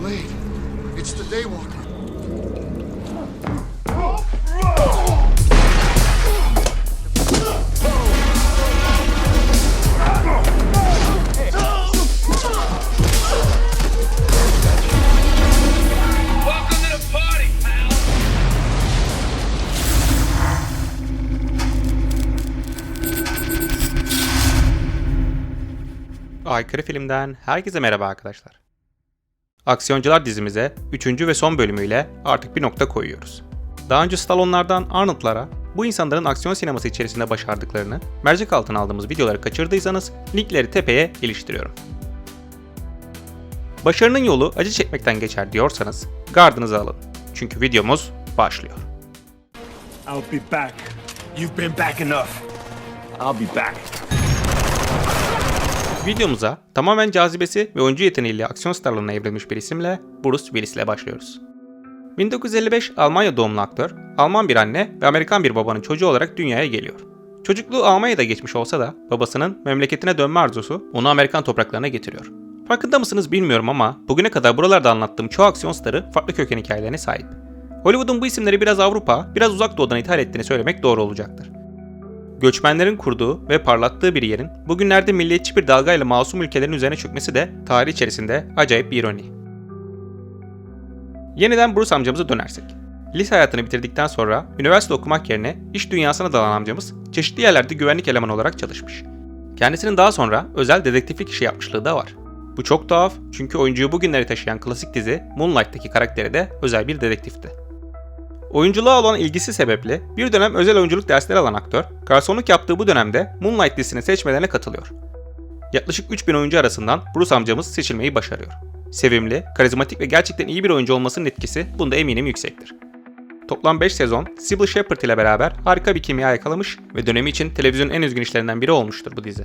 Blade. It's the Daywalker. Welcome to the party, pal. Aykırı Film'den herkese merhaba arkadaşlar. Aksiyoncular dizimize 3. ve son bölümüyle artık bir nokta koyuyoruz. Daha önce Stallone'lardan Arnold'lara bu insanların aksiyon sineması içerisinde başardıklarını mercek altına aldığımız videoları kaçırdıysanız linkleri tepeye iliştiriyorum. Başarının yolu acı çekmekten geçer diyorsanız gardınızı alın. Çünkü videomuz başlıyor. I'll be back. You've been back enough. I'll be back. Videomuza tamamen cazibesi ve oyuncu yeteneğiyle aksiyon starlarına evrilmiş bir isimle Bruce Willis ile başlıyoruz. 1955 Almanya doğumlu aktör, Alman bir anne ve Amerikan bir babanın çocuğu olarak dünyaya geliyor. Çocukluğu Almanya'da geçmiş olsa da babasının memleketine dönme arzusu onu Amerikan topraklarına getiriyor. Farkında mısınız bilmiyorum ama bugüne kadar buralarda anlattığım çoğu aksiyon starı farklı köken hikayelerine sahip. Hollywood'un bu isimleri biraz Avrupa, biraz uzak doğudan ithal ettiğini söylemek doğru olacaktır göçmenlerin kurduğu ve parlattığı bir yerin bugünlerde milliyetçi bir dalgayla masum ülkelerin üzerine çökmesi de tarih içerisinde acayip bir ironi. Yeniden Bruce amcamıza dönersek. Lise hayatını bitirdikten sonra üniversite okumak yerine iş dünyasına dalan amcamız çeşitli yerlerde güvenlik elemanı olarak çalışmış. Kendisinin daha sonra özel dedektiflik işi yapmışlığı da var. Bu çok tuhaf çünkü oyuncuyu bugünlere taşıyan klasik dizi Moonlight'taki karakteri de özel bir dedektifti. Oyunculuğa olan ilgisi sebeple bir dönem özel oyunculuk dersleri alan aktör, garsonluk yaptığı bu dönemde Moonlight dizisinin seçmelerine katılıyor. Yaklaşık 3000 oyuncu arasından Bruce amcamız seçilmeyi başarıyor. Sevimli, karizmatik ve gerçekten iyi bir oyuncu olmasının etkisi bunda eminim yüksektir. Toplam 5 sezon Sybil Shepherd ile beraber harika bir kimya yakalamış ve dönemi için televizyonun en üzgün işlerinden biri olmuştur bu dizi.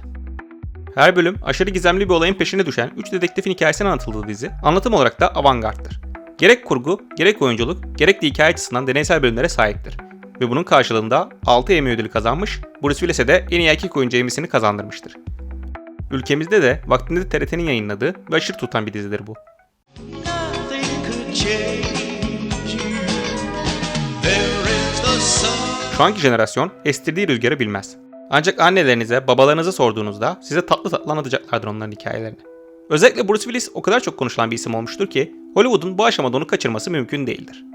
Her bölüm aşırı gizemli bir olayın peşine düşen 3 dedektifin hikayesinin anlatıldığı dizi, anlatım olarak da avantgardtır. Gerek kurgu, gerek oyunculuk, gerek de hikaye açısından deneysel bölümlere sahiptir. Ve bunun karşılığında 6 Emmy ödülü kazanmış, Bruce Willis'e de en iyi erkek oyuncu Emmy'sini kazandırmıştır. Ülkemizde de vaktinde TRT'nin yayınladığı ve aşırı tutan bir dizidir bu. Şu anki jenerasyon estirdiği rüzgarı bilmez. Ancak annelerinize, babalarınıza sorduğunuzda size tatlı tatlı anlatacaklardır onların hikayelerini. Özellikle Bruce Willis o kadar çok konuşulan bir isim olmuştur ki Hollywood'un bu aşamada onu kaçırması mümkün değildir.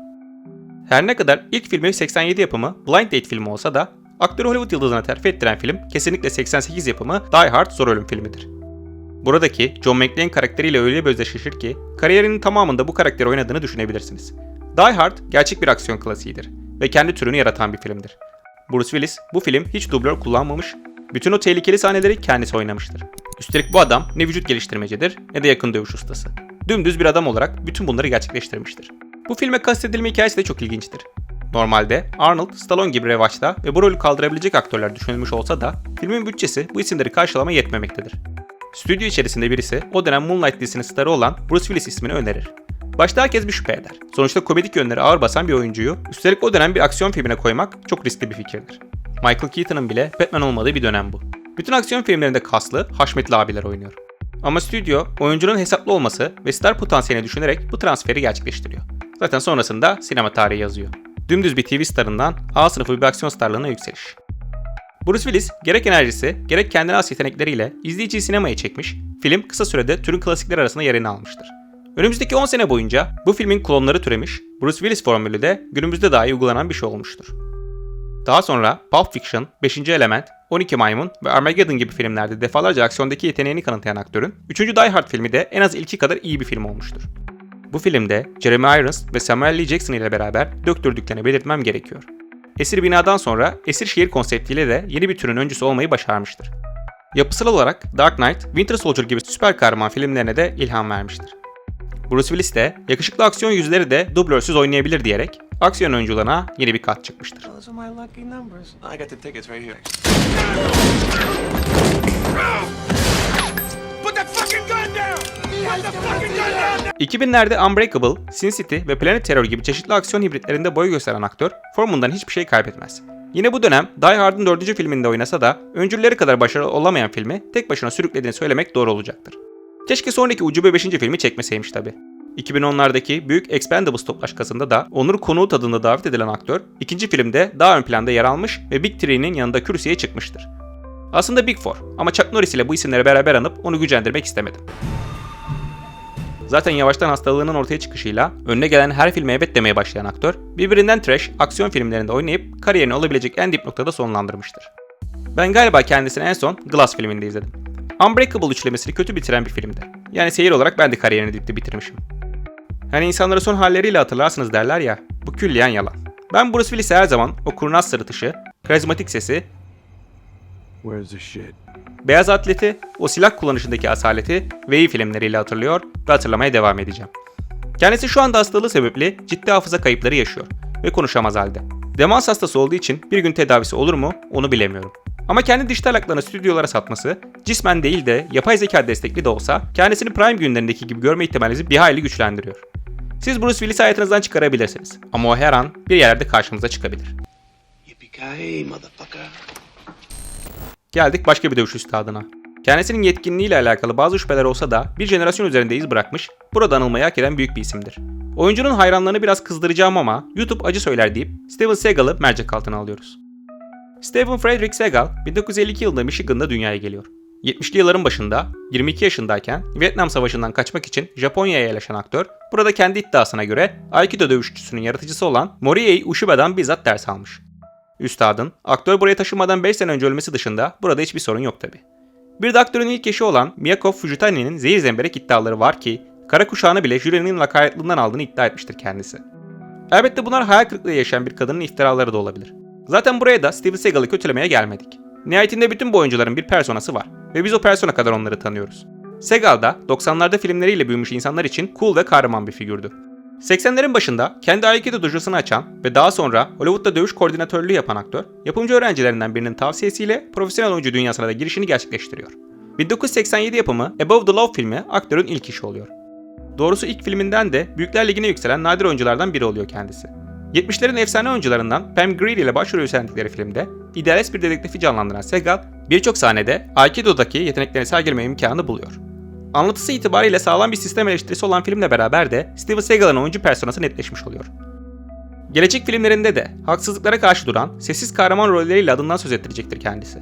Her ne kadar ilk filmi 87 yapımı Blind Date filmi olsa da aktörü Hollywood yıldızına terfi ettiren film kesinlikle 88 yapımı Die Hard Zor Ölüm filmidir. Buradaki John McClane karakteriyle öyle bir özdeşleşir ki kariyerinin tamamında bu karakteri oynadığını düşünebilirsiniz. Die Hard gerçek bir aksiyon klasiğidir ve kendi türünü yaratan bir filmdir. Bruce Willis bu film hiç dublör kullanmamış, bütün o tehlikeli sahneleri kendisi oynamıştır. Üstelik bu adam ne vücut geliştirmecidir ne de yakın dövüş ustası. Dümdüz bir adam olarak bütün bunları gerçekleştirmiştir. Bu filme kastedilme hikayesi de çok ilginçtir. Normalde Arnold, Stallone gibi revaçta ve bu rolü kaldırabilecek aktörler düşünülmüş olsa da filmin bütçesi bu isimleri karşılama yetmemektedir. Stüdyo içerisinde birisi o dönem Moonlight dizisinin starı olan Bruce Willis ismini önerir. Başta herkes bir şüphe eder. Sonuçta komedik yönleri ağır basan bir oyuncuyu üstelik o dönem bir aksiyon filmine koymak çok riskli bir fikirdir. Michael Keaton'ın bile Batman olmadığı bir dönem bu. Bütün aksiyon filmlerinde kaslı, haşmetli abiler oynuyor. Ama stüdyo oyuncunun hesaplı olması ve star potansiyelini düşünerek bu transferi gerçekleştiriyor. Zaten sonrasında sinema tarihi yazıyor. Dümdüz bir TV starından A sınıfı bir aksiyon starlığına yükseliş. Bruce Willis gerek enerjisi gerek kendine has yetenekleriyle izleyiciyi sinemaya çekmiş, film kısa sürede türün klasikleri arasında yerini almıştır. Önümüzdeki 10 sene boyunca bu filmin klonları türemiş, Bruce Willis formülü de günümüzde dahi uygulanan bir şey olmuştur. Daha sonra Pulp Fiction, 5. Element, 12 Maymun ve Armageddon gibi filmlerde defalarca aksiyondaki yeteneğini kanıtlayan aktörün 3. Die Hard filmi de en az ilki kadar iyi bir film olmuştur. Bu filmde Jeremy Irons ve Samuel L. Jackson ile beraber döktürdüklerini belirtmem gerekiyor. Esir binadan sonra esir şehir konseptiyle de yeni bir türün öncüsü olmayı başarmıştır. Yapısal olarak Dark Knight, Winter Soldier gibi süper kahraman filmlerine de ilham vermiştir. Bruce Willis de yakışıklı aksiyon yüzleri de dublörsüz oynayabilir diyerek aksiyon oyunculuğuna yeni bir kat çıkmıştır. Put that fucking gun down! Put the fucking gun down! 2000'lerde Unbreakable, Sin City ve Planet Terror gibi çeşitli aksiyon hibritlerinde boy gösteren aktör formundan hiçbir şey kaybetmez. Yine bu dönem Die Hard'ın 4. filminde oynasa da öncülleri kadar başarılı olamayan filmi tek başına sürüklediğini söylemek doğru olacaktır. Keşke sonraki ucube 5. filmi çekmeseymiş tabi. 2010'lardaki büyük Expendables toplaşkasında da Onur Konuğut adında davet edilen aktör, ikinci filmde daha ön planda yer almış ve Big Three'nin yanında kürsüye çıkmıştır. Aslında Big Four ama Chuck Norris ile bu isimleri beraber anıp onu gücendirmek istemedim. Zaten yavaştan hastalığının ortaya çıkışıyla önüne gelen her filme evet demeye başlayan aktör, birbirinden trash, aksiyon filmlerinde oynayıp kariyerini olabilecek en dip noktada sonlandırmıştır. Ben galiba kendisini en son Glass filminde izledim. Unbreakable üçlemesini kötü bitiren bir filmdi. Yani seyir olarak ben de kariyerini dipte bitirmişim. Hani insanları son halleriyle hatırlarsınız derler ya, bu külliyen yalan. Ben Bruce Willis'i her zaman o kurnaz sırıtışı, karizmatik sesi, Where's the shit? beyaz atleti, o silah kullanışındaki asaleti ve iyi filmleriyle hatırlıyor ve hatırlamaya devam edeceğim. Kendisi şu anda hastalığı sebeple ciddi hafıza kayıpları yaşıyor ve konuşamaz halde. Demans hastası olduğu için bir gün tedavisi olur mu onu bilemiyorum. Ama kendi dijital haklarını stüdyolara satması, cismen değil de yapay zeka destekli de olsa kendisini Prime günlerindeki gibi görme ihtimalinizi bir hayli güçlendiriyor. Siz Bruce Willis'i hayatınızdan çıkarabilirsiniz ama o her an bir yerde karşınıza çıkabilir. Geldik başka bir dövüş üstadına. Kendisinin yetkinliğiyle alakalı bazı şüpheler olsa da bir jenerasyon üzerinde iz bırakmış, burada anılmayı hak eden büyük bir isimdir. Oyuncunun hayranlarını biraz kızdıracağım ama YouTube acı söyler deyip Steven Seagal'ı mercek altına alıyoruz. Steven Frederick Seagal 1952 yılında Michigan'da dünyaya geliyor. 70'li yılların başında 22 yaşındayken Vietnam Savaşı'ndan kaçmak için Japonya'ya yerleşen aktör, burada kendi iddiasına göre Aikido dövüşçüsünün yaratıcısı olan Moriei Ushiba'dan bizzat ders almış. Üstadın, aktör buraya taşınmadan 5 sene önce ölmesi dışında burada hiçbir sorun yok tabi. Bir de aktörün ilk eşi olan Miyako Fujitani'nin zehir zemberek iddiaları var ki, kara kuşağını bile jürinin lakayetlığından aldığını iddia etmiştir kendisi. Elbette bunlar hayal kırıklığı yaşayan bir kadının iftiraları da olabilir. Zaten buraya da Steven Seagal'ı kötülemeye gelmedik. Nihayetinde bütün bu oyuncuların bir personası var ve biz o persona kadar onları tanıyoruz. Seagal da 90'larda filmleriyle büyümüş insanlar için cool ve kahraman bir figürdü. 80'lerin başında kendi Aikido dojosunu açan ve daha sonra Hollywood'da dövüş koordinatörlüğü yapan aktör, yapımcı öğrencilerinden birinin tavsiyesiyle profesyonel oyuncu dünyasına da girişini gerçekleştiriyor. 1987 yapımı Above the Law filmi aktörün ilk işi oluyor. Doğrusu ilk filminden de Büyükler Ligi'ne yükselen nadir oyunculardan biri oluyor kendisi. 70'lerin efsane oyuncularından Pam Grier ile başrol üstlendikleri filmde idealist bir dedektifi canlandıran Seagal birçok sahnede Aikido'daki yeteneklerini sergileme imkanı buluyor. Anlatısı itibariyle sağlam bir sistem eleştirisi olan filmle beraber de Steven Seagal'ın oyuncu personası netleşmiş oluyor. Gelecek filmlerinde de haksızlıklara karşı duran, sessiz kahraman rolleriyle adından söz ettirecektir kendisi.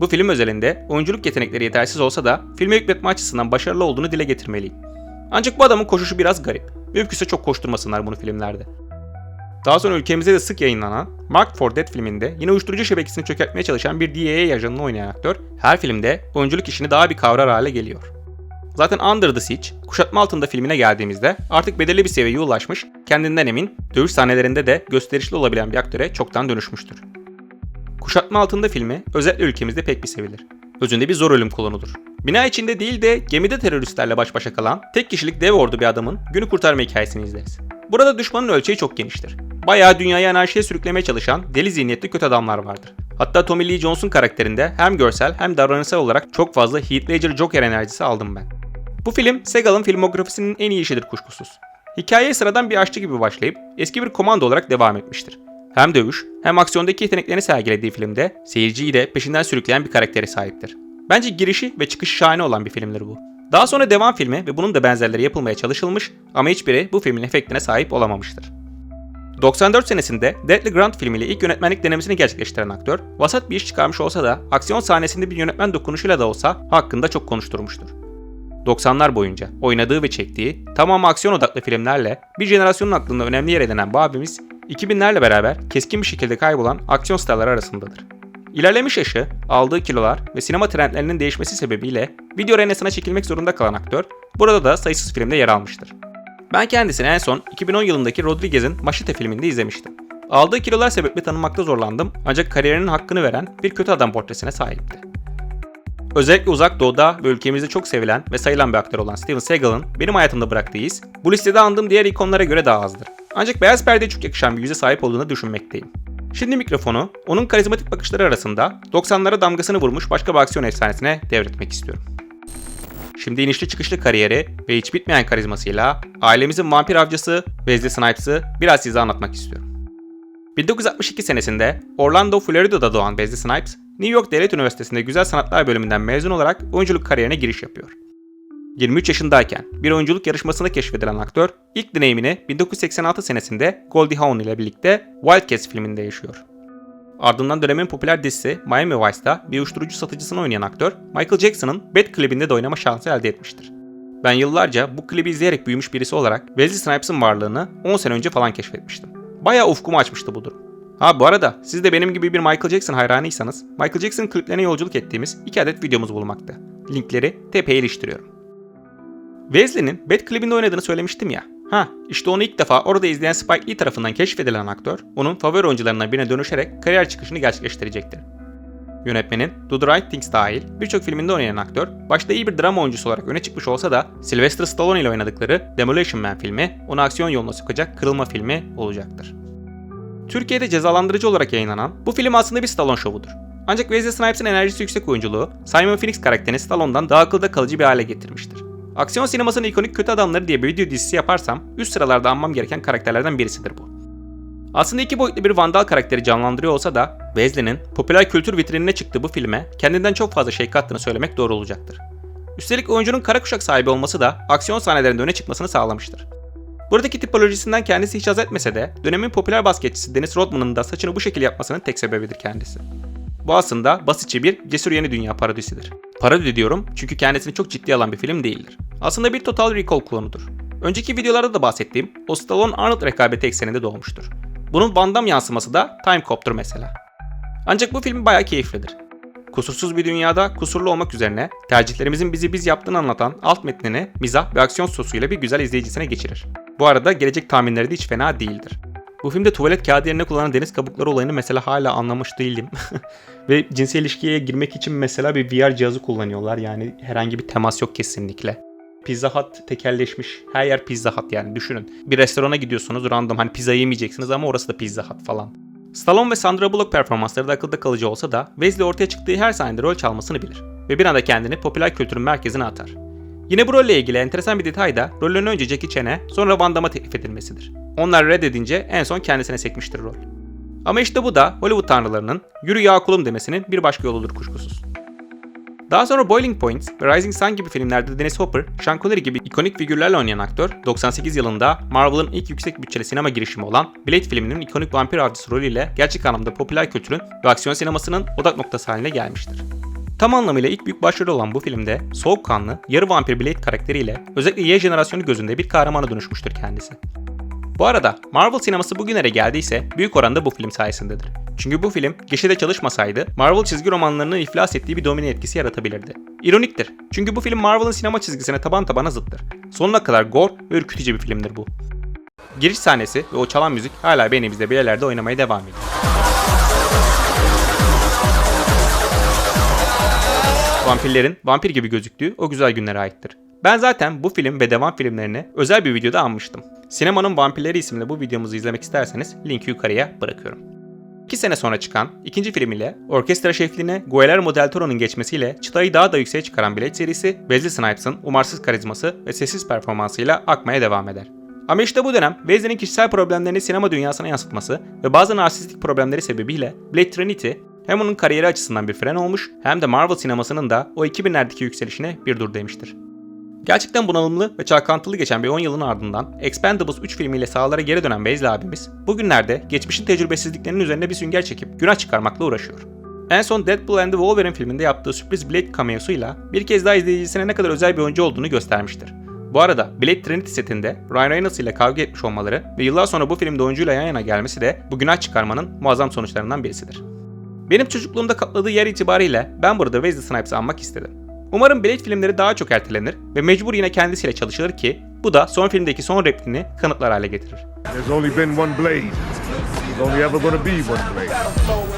Bu film özelinde oyunculuk yetenekleri yetersiz olsa da filme hükmetme açısından başarılı olduğunu dile getirmeliyim. Ancak bu adamın koşuşu biraz garip. Mümkünse çok koşturmasınlar bunu filmlerde. Daha sonra ülkemizde de sık yayınlanan Mark for Dead filminde yine uyuşturucu şebekesini çökertmeye çalışan bir DEA ajanını oynayan aktör her filmde oyunculuk işini daha bir kavrar hale geliyor. Zaten Under the Siege, kuşatma altında filmine geldiğimizde artık belirli bir seviyeye ulaşmış, kendinden emin, dövüş sahnelerinde de gösterişli olabilen bir aktöre çoktan dönüşmüştür. Kuşatma altında filmi özellikle ülkemizde pek bir sevilir. Özünde bir zor ölüm kolonudur. Bina içinde değil de gemide teröristlerle baş başa kalan tek kişilik dev ordu bir adamın günü kurtarma hikayesini izleriz. Burada düşmanın ölçeği çok geniştir. Bayağı dünyayı anarşiye sürüklemeye çalışan deli zihniyetli kötü adamlar vardır. Hatta Tommy Lee Jones'un karakterinde hem görsel hem davranışsal olarak çok fazla Heath Ledger Joker enerjisi aldım ben. Bu film Seagal'ın filmografisinin en iyi işidir kuşkusuz. Hikayeye sıradan bir aşçı gibi başlayıp eski bir komando olarak devam etmiştir. Hem dövüş hem aksiyondaki yeteneklerini sergilediği filmde seyirciyi de peşinden sürükleyen bir karaktere sahiptir. Bence girişi ve çıkışı şahane olan bir filmdir bu. Daha sonra devam filmi ve bunun da benzerleri yapılmaya çalışılmış ama hiçbiri bu filmin efektine sahip olamamıştır. 94 senesinde Deadly Grant filmiyle ilk yönetmenlik denemesini gerçekleştiren aktör, vasat bir iş çıkarmış olsa da aksiyon sahnesinde bir yönetmen dokunuşuyla da olsa hakkında çok konuşturmuştur. 90'lar boyunca oynadığı ve çektiği tamamı aksiyon odaklı filmlerle bir jenerasyonun aklında önemli yer edinen bu abimiz 2000'lerle beraber keskin bir şekilde kaybolan aksiyon starları arasındadır. İlerlemiş yaşı, aldığı kilolar ve sinema trendlerinin değişmesi sebebiyle video renesine çekilmek zorunda kalan aktör burada da sayısız filmde yer almıştır. Ben kendisini en son 2010 yılındaki Rodriguez'in Machete filminde izlemiştim. Aldığı kilolar sebeple tanınmakta zorlandım ancak kariyerinin hakkını veren bir kötü adam portresine sahipti. Özellikle uzak doğuda ve ülkemizde çok sevilen ve sayılan bir aktör olan Steven Seagal'ın benim hayatımda bıraktığı iz, bu listede andığım diğer ikonlara göre daha azdır. Ancak beyaz perdeye çok yakışan bir yüze sahip olduğunu düşünmekteyim. Şimdi mikrofonu onun karizmatik bakışları arasında 90'lara damgasını vurmuş başka bir aksiyon efsanesine devretmek istiyorum. Şimdi inişli çıkışlı kariyeri ve hiç bitmeyen karizmasıyla ailemizin vampir avcısı Wesley Snipes'ı biraz size anlatmak istiyorum. 1962 senesinde Orlando, Florida'da doğan Wesley Snipes, New York Devlet Üniversitesi'nde Güzel Sanatlar bölümünden mezun olarak oyunculuk kariyerine giriş yapıyor. 23 yaşındayken bir oyunculuk yarışmasında keşfedilen aktör ilk deneyimini 1986 senesinde Goldie Hawn ile birlikte Wildcats filminde yaşıyor. Ardından dönemin popüler dizisi Miami Vice'da bir uyuşturucu satıcısını oynayan aktör Michael Jackson'ın Bad klibinde de oynama şansı elde etmiştir. Ben yıllarca bu klibi izleyerek büyümüş birisi olarak Wesley Snipes'ın varlığını 10 sene önce falan keşfetmiştim. Bayağı ufkumu açmıştı bu durum. Ha bu arada siz de benim gibi bir Michael Jackson hayranıysanız Michael Jackson kliplerine yolculuk ettiğimiz iki adet videomuz bulunmakta. Linkleri tepeye iliştiriyorum. Wesley'nin Bad klibinde oynadığını söylemiştim ya. Ha işte onu ilk defa orada izleyen Spike Lee tarafından keşfedilen aktör onun favori oyuncularından birine dönüşerek kariyer çıkışını gerçekleştirecektir. Yönetmenin Do the Right Things dahil birçok filminde oynayan aktör, başta iyi bir drama oyuncusu olarak öne çıkmış olsa da Sylvester Stallone ile oynadıkları Demolition Man filmi onu aksiyon yoluna sokacak kırılma filmi olacaktır. Türkiye'de cezalandırıcı olarak yayınlanan bu film aslında bir Stallone şovudur. Ancak Wesley Snipes'ın enerjisi yüksek oyunculuğu Simon Phoenix karakterini Stallone'dan daha akılda kalıcı bir hale getirmiştir. Aksiyon sinemasının ikonik kötü adamları diye bir video dizisi yaparsam üst sıralarda anmam gereken karakterlerden birisidir bu. Aslında iki boyutlu bir vandal karakteri canlandırıyor olsa da Wesley'nin popüler kültür vitrinine çıktığı bu filme kendinden çok fazla şey kattığını söylemek doğru olacaktır. Üstelik oyuncunun kara kuşak sahibi olması da aksiyon sahnelerinde öne çıkmasını sağlamıştır. Buradaki tipolojisinden kendisi hiç haz etmese de dönemin popüler basketçisi Dennis Rodman'ın da saçını bu şekilde yapmasının tek sebebidir kendisi. Bu aslında basitçe bir cesur yeni dünya parodisidir. Parodi diyorum çünkü kendisini çok ciddiye alan bir film değildir. Aslında bir Total Recall klonudur. Önceki videolarda da bahsettiğim o Stallone-Arnold rekabeti ekseninde doğmuştur. Bunun Van Damme yansıması da Time Cop'tur mesela. Ancak bu film bayağı keyiflidir. Kusursuz bir dünyada kusurlu olmak üzerine tercihlerimizin bizi biz yaptığını anlatan alt metnini mizah ve aksiyon sosuyla bir güzel izleyicisine geçirir. Bu arada gelecek tahminleri de hiç fena değildir. Bu filmde tuvalet kağıdı yerine kullanılan deniz kabukları olayını mesela hala anlamış değilim. ve cinsel ilişkiye girmek için mesela bir VR cihazı kullanıyorlar. Yani herhangi bir temas yok kesinlikle. Pizza Hut tekelleşmiş. Her yer Pizza Hut yani düşünün. Bir restorana gidiyorsunuz random hani pizza yemeyeceksiniz ama orası da Pizza Hut falan. Stallone ve Sandra Bullock performansları da akılda kalıcı olsa da Wesley ortaya çıktığı her sahnede rol çalmasını bilir. Ve bir anda kendini popüler kültürün merkezine atar. Yine bu rolle ilgili enteresan bir detay da rolün önce Jackie Chan'e sonra Van Damme'a teklif edilmesidir. Onlar reddedince en son kendisine sekmiştir rol. Ama işte bu da Hollywood tanrılarının yürü ya kulum demesinin bir başka yoludur kuşkusuz. Daha sonra Boiling Point ve Rising Sun gibi filmlerde Dennis Hopper, Sean Connery gibi ikonik figürlerle oynayan aktör, 98 yılında Marvel'ın ilk yüksek bütçeli sinema girişimi olan Blade filminin ikonik vampir avcısı rolüyle gerçek anlamda popüler kültürün ve aksiyon sinemasının odak noktası haline gelmiştir. Tam anlamıyla ilk büyük başrol olan bu filmde soğukkanlı, yarı vampir Blade karakteriyle özellikle Y jenerasyonu gözünde bir kahramana dönüşmüştür kendisi. Bu arada Marvel sineması bugünlere geldiyse büyük oranda bu film sayesindedir. Çünkü bu film gişede çalışmasaydı Marvel çizgi romanlarının iflas ettiği bir domine etkisi yaratabilirdi. İroniktir. Çünkü bu film Marvel'ın sinema çizgisine taban tabana zıttır. Sonuna kadar gore ve ürkütücü bir filmdir bu. Giriş sahnesi ve o çalan müzik hala beynimizde bir yerlerde oynamaya devam ediyor. Vampirlerin vampir gibi gözüktüğü o güzel günlere aittir. Ben zaten bu film ve devam filmlerini özel bir videoda anmıştım. Sinemanın Vampirleri isimli bu videomuzu izlemek isterseniz linki yukarıya bırakıyorum. 2 sene sonra çıkan ikinci film ile orkestra şefliğine Guillermo del Toro'nun geçmesiyle çıtayı daha da yükseğe çıkaran Blade serisi, Wesley Snipes'ın umarsız karizması ve sessiz performansıyla akmaya devam eder. Ama işte bu dönem Wesley'nin kişisel problemlerini sinema dünyasına yansıtması ve bazı narsistik problemleri sebebiyle Blade Trinity hem onun kariyeri açısından bir fren olmuş hem de Marvel sinemasının da o 2000'lerdeki yükselişine bir dur demiştir. Gerçekten bunalımlı ve çalkantılı geçen bir 10 yılın ardından Expendables 3 filmiyle sahalara geri dönen Wesley abimiz bugünlerde geçmişin tecrübesizliklerinin üzerine bir sünger çekip günah çıkarmakla uğraşıyor. En son Deadpool and the Wolverine filminde yaptığı sürpriz Blade cameosuyla bir kez daha izleyicisine ne kadar özel bir oyuncu olduğunu göstermiştir. Bu arada Blade Trinity setinde Ryan Reynolds ile kavga etmiş olmaları ve yıllar sonra bu filmde oyuncuyla yan yana gelmesi de bu günah çıkarmanın muazzam sonuçlarından birisidir. Benim çocukluğumda kapladığı yer itibariyle ben burada Wesley Snipes'ı anmak istedim. Umarım Blade filmleri daha çok ertelenir ve mecbur yine kendisiyle çalışılır ki bu da son filmdeki son repliğini kanıtlar hale getirir.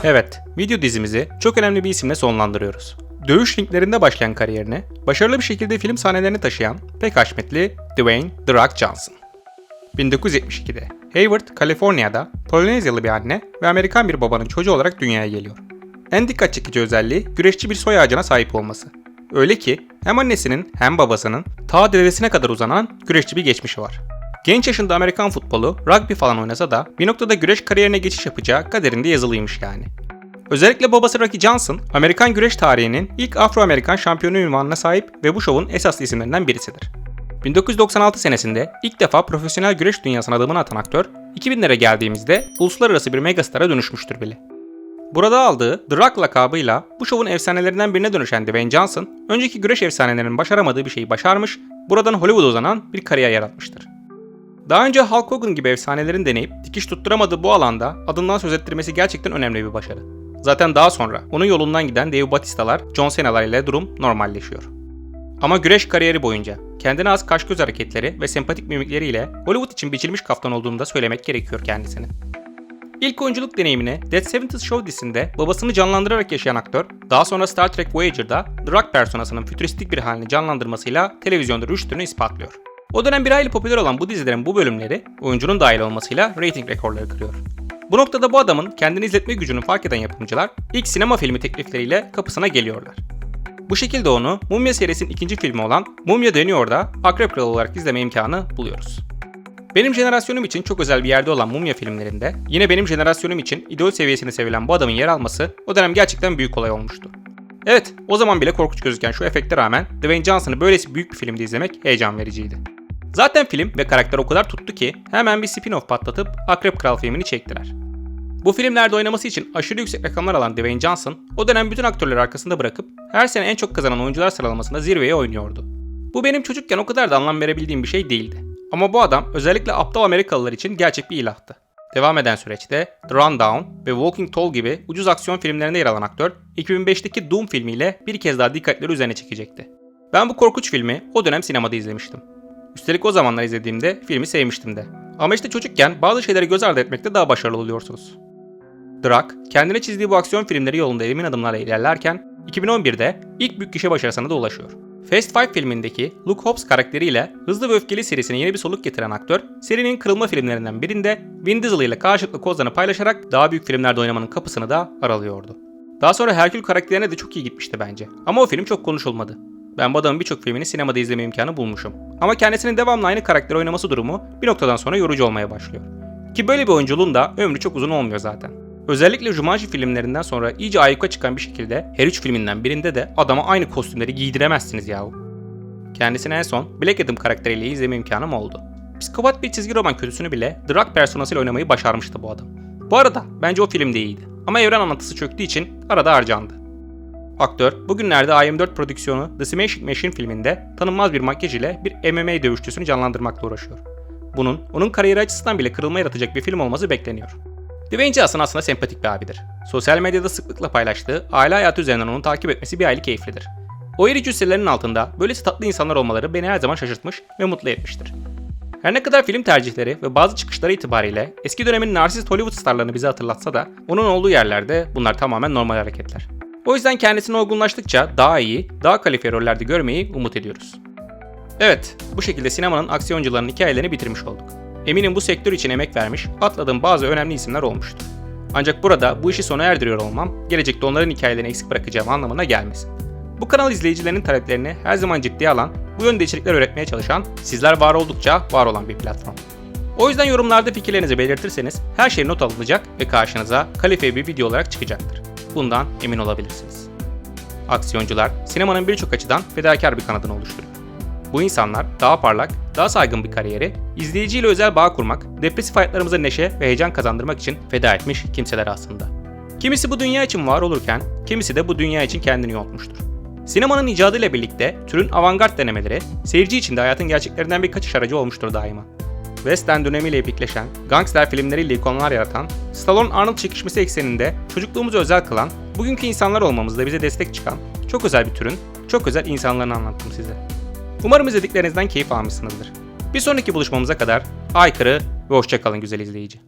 Evet, video dizimizi çok önemli bir isimle sonlandırıyoruz. Dövüş ringlerinde başlayan kariyerini, başarılı bir şekilde film sahnelerini taşıyan pek haşmetli Dwayne The Rock Johnson. 1972'de Hayward, Kaliforniya'da Polonezyalı bir anne ve Amerikan bir babanın çocuğu olarak dünyaya geliyor. En dikkat çekici özelliği güreşçi bir soy ağacına sahip olması. Öyle ki hem annesinin hem babasının ta dedesine kadar uzanan güreşçi bir geçmişi var. Genç yaşında Amerikan futbolu, rugby falan oynasa da bir noktada güreş kariyerine geçiş yapacağı kaderinde yazılıymış yani. Özellikle babası Rocky Johnson, Amerikan güreş tarihinin ilk Afro-Amerikan şampiyonu ünvanına sahip ve bu şovun esaslı isimlerinden birisidir. 1996 senesinde ilk defa profesyonel güreş dünyasına adımını atan aktör, 2000'lere geldiğimizde uluslararası bir megastara dönüşmüştür bile. Burada aldığı The Rock lakabıyla bu şovun efsanelerinden birine dönüşen Dwayne Johnson, önceki güreş efsanelerinin başaramadığı bir şeyi başarmış, buradan Hollywood'a uzanan bir kariyer yaratmıştır. Daha önce Hulk Hogan gibi efsanelerin deneyip dikiş tutturamadığı bu alanda adından söz ettirmesi gerçekten önemli bir başarı. Zaten daha sonra onun yolundan giden Dave Bautista'lar, John Cena'lar ile durum normalleşiyor. Ama güreş kariyeri boyunca kendine az kaş göz hareketleri ve sempatik mimikleriyle Hollywood için biçilmiş kaftan olduğunu da söylemek gerekiyor kendisinin. İlk oyunculuk deneyimini Dead 70's Show dizisinde babasını canlandırarak yaşayan aktör, daha sonra Star Trek Voyager'da Rock personasının fütüristik bir halini canlandırmasıyla televizyonda rüştünü ispatlıyor. O dönem bir hayli popüler olan bu dizilerin bu bölümleri oyuncunun dahil olmasıyla reyting rekorları kırıyor. Bu noktada bu adamın kendini izletme gücünü fark eden yapımcılar ilk sinema filmi teklifleriyle kapısına geliyorlar. Bu şekilde onu Mumya serisinin ikinci filmi olan Mumya Dönüyor'da Akrep Kralı olarak izleme imkanı buluyoruz. Benim jenerasyonum için çok özel bir yerde olan Mumya filmlerinde yine benim jenerasyonum için idol seviyesini sevilen bu adamın yer alması o dönem gerçekten büyük olay olmuştu. Evet, o zaman bile korkunç gözüken şu efekte rağmen Dwayne Johnson'ı böylesi büyük bir filmde izlemek heyecan vericiydi. Zaten film ve karakter o kadar tuttu ki hemen bir spin-off patlatıp Akrep Kral filmini çektiler. Bu filmlerde oynaması için aşırı yüksek rakamlar alan Dwayne Johnson, o dönem bütün aktörleri arkasında bırakıp her sene en çok kazanan oyuncular sıralamasında zirveye oynuyordu. Bu benim çocukken o kadar da anlam verebildiğim bir şey değildi. Ama bu adam özellikle aptal Amerikalılar için gerçek bir ilahtı. Devam eden süreçte The Rundown ve Walking Tall gibi ucuz aksiyon filmlerinde yer alan aktör, 2005'teki Doom filmiyle bir kez daha dikkatleri üzerine çekecekti. Ben bu korkunç filmi o dönem sinemada izlemiştim. Üstelik o zamanlar izlediğimde filmi sevmiştim de. Ama işte çocukken bazı şeyleri göz ardı etmekte daha başarılı oluyorsunuz. Drak, kendine çizdiği bu aksiyon filmleri yolunda emin adımlarla ilerlerken 2011'de ilk büyük gişe başarısına da ulaşıyor. Fast Five filmindeki Luke Hobbs karakteriyle Hızlı ve Öfkeli serisine yeni bir soluk getiren aktör, serinin kırılma filmlerinden birinde Vin Diesel ile karşılıklı kozlarını paylaşarak daha büyük filmlerde oynamanın kapısını da aralıyordu. Daha sonra Herkül karakterine de çok iyi gitmişti bence. Ama o film çok konuşulmadı. Ben bu adamın birçok filmini sinemada izleme imkanı bulmuşum. Ama kendisinin devamlı aynı karakteri oynaması durumu bir noktadan sonra yorucu olmaya başlıyor. Ki böyle bir oyunculuğun da ömrü çok uzun olmuyor zaten. Özellikle Jumanji filmlerinden sonra iyice ayyuka çıkan bir şekilde her üç filminden birinde de adama aynı kostümleri giydiremezsiniz yahu. Kendisini en son Black Adam karakteriyle izleme imkanım oldu. Psikopat bir çizgi roman kötüsünü bile Drak personasıyla oynamayı başarmıştı bu adam. Bu arada bence o film de iyiydi. Ama evren anlatısı çöktüğü için arada harcandı. Aktör bugünlerde IM4 prodüksiyonu The Smashing Machine filminde tanınmaz bir makyaj ile bir MMA dövüşçüsünü canlandırmakla uğraşıyor. Bunun onun kariyeri açısından bile kırılma yaratacak bir film olması bekleniyor. Dwayne Johnson aslında sempatik bir abidir. Sosyal medyada sıklıkla paylaştığı aile hayatı üzerinden onu takip etmesi bir hayli keyiflidir. O iri cüsselerinin altında böylesi tatlı insanlar olmaları beni her zaman şaşırtmış ve mutlu etmiştir. Her ne kadar film tercihleri ve bazı çıkışları itibariyle eski dönemin narsist Hollywood starlarını bize hatırlatsa da onun olduğu yerlerde bunlar tamamen normal hareketler. O yüzden kendisini olgunlaştıkça daha iyi, daha kalifiye rollerde görmeyi umut ediyoruz. Evet, bu şekilde sinemanın aksiyoncularının hikayelerini bitirmiş olduk. Eminim bu sektör için emek vermiş, atladığım bazı önemli isimler olmuştur. Ancak burada bu işi sona erdiriyor olmam, gelecekte onların hikayelerini eksik bırakacağım anlamına gelmesin. Bu kanal izleyicilerinin taleplerini her zaman ciddiye alan, bu yönde içerikler üretmeye çalışan, sizler var oldukça var olan bir platform. O yüzden yorumlarda fikirlerinizi belirtirseniz her şey not alınacak ve karşınıza kalifiye bir video olarak çıkacaktır. Bundan emin olabilirsiniz. Aksiyoncular, sinemanın birçok açıdan fedakar bir kanadını oluşturuyor. Bu insanlar daha parlak, daha saygın bir kariyeri, izleyiciyle özel bağ kurmak, depresif hayatlarımıza neşe ve heyecan kazandırmak için feda etmiş kimseler aslında. Kimisi bu dünya için var olurken, kimisi de bu dünya için kendini yontmuştur. Sinemanın icadıyla birlikte türün avantgard denemeleri, seyirci için de hayatın gerçeklerinden bir kaçış aracı olmuştur daima. Western dönemiyle epikleşen, gangster filmleriyle ikonlar yaratan, Stallone-Arnold çekişmesi ekseninde çocukluğumuzu özel kılan, bugünkü insanlar olmamızda bize destek çıkan, çok özel bir türün, çok özel insanlarını anlattım size. Umarım izlediklerinizden keyif almışsınızdır. Bir sonraki buluşmamıza kadar aykırı ve hoşçakalın güzel izleyici.